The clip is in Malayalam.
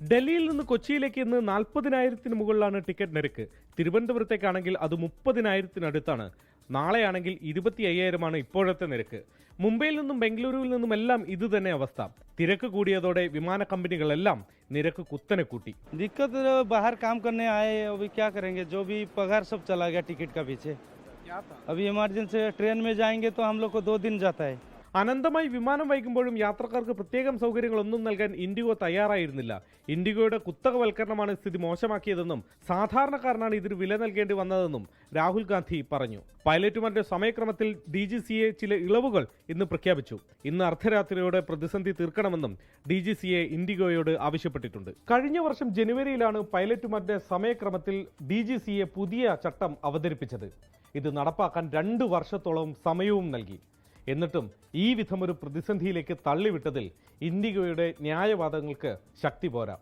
ഡൽഹിയിൽ നിന്ന് കൊച്ചിയിലേക്ക് ഇന്ന് നാൽപ്പതിനായിരത്തിന് മുകളിലാണ് ടിക്കറ്റ് നിരക്ക്. തിരുവനന്തപുരത്തേക്കാണെങ്കിൽ അത് മുപ്പതിനായിരത്തിനടുത്താണ്. നാളെയാണെങ്കിൽ ഇരുപത്തി അയ്യായിരമാണ് ഇപ്പോഴത്തെ നിരക്ക്. മുംബൈയിൽ നിന്നും ബംഗളൂരുവിൽ നിന്നും എല്ലാം ഇത് തന്നെ അവസ്ഥ. തിരക്ക് കൂടിയതോടെ വിമാന കമ്പനികളെല്ലാം നിരക്ക് കുത്തനെ കൂട്ടി. ദിക്കത്ത് ബഹാർ കാം കർണെ ആയേ അഭി ക്യാ കരേംഗെ ജോ ഭി പഗാർ സബ് ചലാ ഗയാ ടിക്കറ്റ് കാ പീച്ചെ അഭി എമർജൻസി ട്രെയിൻ മേ ജായേംഗെ തോ ഹം ലോഗ് കോ ദോ ദിൻ ജാതാ ഹൈ അനന്തമായി വിമാനം വൈകുമ്പോഴും യാത്രക്കാർക്ക് പ്രത്യേകം സൗകര്യങ്ങളൊന്നും നൽകാൻ ഇൻഡിഗോ തയ്യാറായിരുന്നില്ല. ഇൻഡിഗോയുടെ കുത്തകവൽക്കരണമാണ് സ്ഥിതി മോശമാക്കിയതെന്നും സാധാരണക്കാരനാണ് ഇതിന് വില നൽകേണ്ടി വന്നതെന്നും രാഹുൽ ഗാന്ധി പറഞ്ഞു. പൈലറ്റുമാരുടെ സമയക്രമത്തിൽ ഡി ജി സി എ ചില ഇളവുകൾ ഇന്ന് പ്രഖ്യാപിച്ചു. ഇന്ന് അർദ്ധരാത്രിയോടെ പ്രതിസന്ധി തീർക്കണമെന്നും ഡി ജി സി എ ഇൻഡിഗോയോട് ആവശ്യപ്പെട്ടിട്ടുണ്ട്. കഴിഞ്ഞ വർഷം ജനുവരിയിലാണ് പൈലറ്റുമാരുടെ സമയക്രമത്തിൽ ഡി ജി സി എ പുതിയ ചട്ടം അവതരിപ്പിച്ചത്. ഇത് നടപ്പാക്കാൻ രണ്ട് വർഷത്തോളം സമയവും നൽകി. എന്നിട്ടും ഈ വിധമൊരു പ്രതിസന്ധിയിലേക്ക് തള്ളിവിട്ടതിൽ ഇൻഡിഗോയുടെ ന്യായവാദങ്ങൾക്ക് ശക്തി പോരാ.